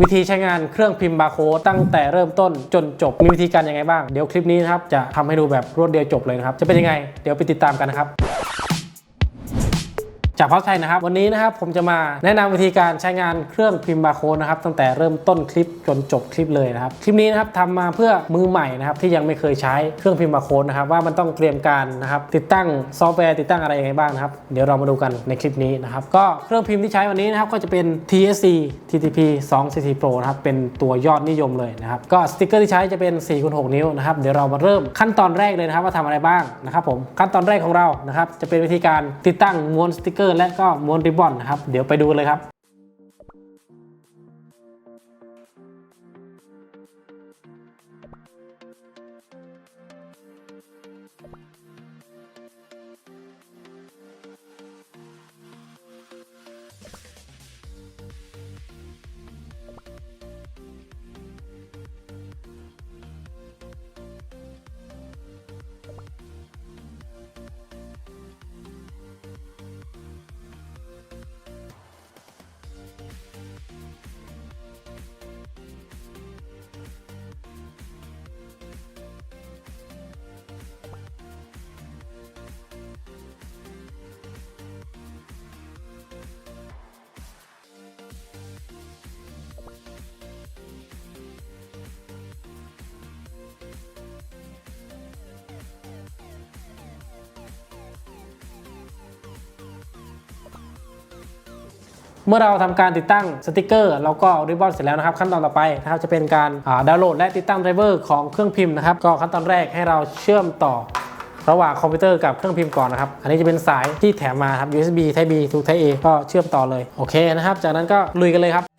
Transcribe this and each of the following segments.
วิธีใช้งานเครื่องพิมพ์บาร์โค้ดตั้งแต่เริ่มต้นจนจบมีวิธีการยังไงบ้าง เดี๋ยวคลิปนี้นะครับจะทำให้ดูแบบรวดเดียวจบเลยนะครับ จะเป็นยังไง เดี๋ยวไปติดตามกันนะครับ จากพอสไทยนะครับ วันนี้นะครับผมจะมาแนะนำวิธีการใช้งานเครื่องพิมพ์บาร์โค้ดนะครับตั้งแต่เริ่มต้นคลิปจนจบคลิปเลยนะครับ คลิปนี้นะครับทำมาเพื่อมือใหม่นะครับที่ยังไม่เคยใช้เครื่องพิมพ์บาร์โค้ดนะครับว่ามันต้องเตรียมการนะครับติดตั้งซอฟต์แวร์ติดตั้งอะไรยังไงบ้างนะครับเดี๋ยวเรามาดูกันในคลิปนี้นะครับก็เครื่องพิมพ์ที่ใช้วันนี้นะครับก็จะเป็น TSC TTP 2 CT Pro นะครับเป็นตัวยอดนิยมเลยนะครับก็สติกเกอร์ที่ใช้จะเป็น4คูณ6นิ้วนะครับเดี๋ยวเรามาเริ่มขั้นตอนแรกเลยนะครับว่าทำอะไรบ้างนะครับผมขั้นตอนแรกของเรานะครับจะเป็นวิธีการติดตั้งม้วนสติกเกอร์และก็ม้วนริบบอนนะครับ เดี๋ยวไปดูเลยครับ เมื่อเราทำการติดตั้งสติกเกอร์แล้วก็ริบบอนเสร็จแล้วนะครับ ขั้นตอนต่อไปนะครับจะเป็นการดาวน์โหลดและติดตั้งไดรเวอร์ของเครื่องพิมพ์นะครับก็ขั้นตอนแรกให้เราเชื่อมต่อระหว่างคอมพิวเตอร์กับเครื่องพิมพ์ก่อนนะครับ อันนี้จะเป็นสายที่แถมมาครับ USB Type B to Type A ก็เชื่อมต่อเลย โอเคนะครับ จากนั้นก็ลุยกันเลยครับ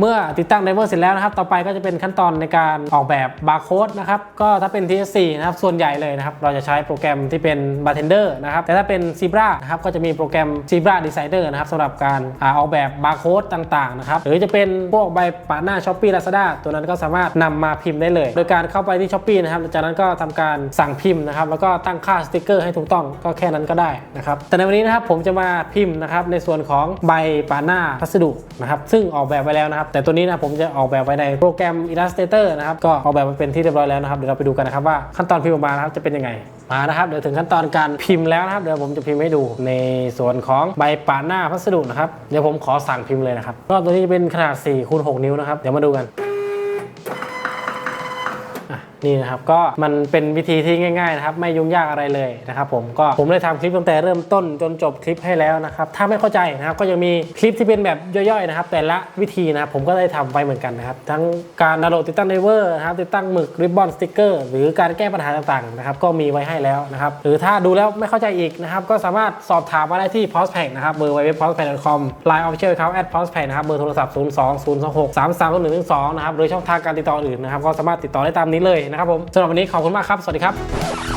เมื่อติดตั้งไดเวอร์เสร็จแล้วนะครับ ต่อไปก็จะเป็นขั้นตอนในการออกแบบบาร์โค้ดนะครับ ก็ถ้าเป็น TS4 นะครับ ส่วนใหญ่เลยนะครับ เราจะใช้โปรแกรมที่เป็น Bartender นะครับ แต่ถ้าเป็น Zebra นะครับ ก็จะมีโปรแกรม Zebra Designer นะครับสำหรับการออกแบบบาร์โค้ดต่างๆนะครับ หรือจะเป็นพวกใบปะหน้า Shopee Lazada ตัวนั้นก็สามารถนำมาพิมพ์ได้เลย โดยการเข้าไปที่ Shopee นะครับ จากนั้นก็ทำการสั่งพิมพ์นะครับ แล้วก็ตั้งค่าสติกเกอร์ให้ถูกต้องก็แค่นั้นก็ได้นะครับ แต่ในวันนี้นะครับผมจะมาพิมพ์นะครับในส่วนของใบปะหน้าพัสดุนะครับซึ่งออกแบบไว้แล้วนะครับแต่ตัวนี้นะผมจะออกแบบไว้ในโปรแกรม Illustrator นะครับก็ออกแบบมาเป็นที่เรียบร้อยแล้วนะครับเดี๋ยวเราไปดูกันนะครับว่าขั้นตอนพิมพ์ออกมานะครับจะเป็นยังไงมานะครับเดี๋ยวถึงขั้นตอนการพิมพ์แล้วนะครับเดี๋ยวผมจะพิมพ์ให้ดูในส่วนของใบปะหน้าพัสดุนะครับเดี๋ยวผมขอสั่งพิมพ์เลยนะครับก็ตัวนี้จะเป็นขนาด4คูณ6นิ้วนะครับเดี๋ยวมาดูกัน นี่นะครับก็มันเป็นวิธีที่ง่ายๆนะครับไม่ยุ่งยากอะไรเลยนะครับผมก็ผมได้ทำคลิปตั้งแต่เริ่มต้นจนจบคลิปให้แล้วนะครับถ้าไม่เข้าใจนะครับก็ยังมีคลิปที่เป็นแบบย่อยๆนะครับแต่ละวิธีนะครับผมก็ได้ทำไปเหมือนกันนะครับทั้งการดาวน์โหลดติดตั้งไดเวอร์นะครับติดตั้งหมึกริบบอนสติกเกอร์หรือการแก้ปัญหาต่างๆนะครับก็มีไว้ให้แล้วนะครับหรือถ้าดูแล้วไม่เข้าใจอีกนะครับก็สามารถสอบถามมาได้ที่ p o s t p a c นะครับเบอร์ www.postpack.com line official account at p o s t p a c นะครับเบอร์โทรศัพท์ 0 2 0 2 6 3 3 1 1 2นะครับหรือช่องทางการติดต่ออื่นนะครับก็สามารถติดต่อได้ตามนี้เลยนะครับผมสำหรับวันนี้ขอบคุณมากครับ สวัสดีครับ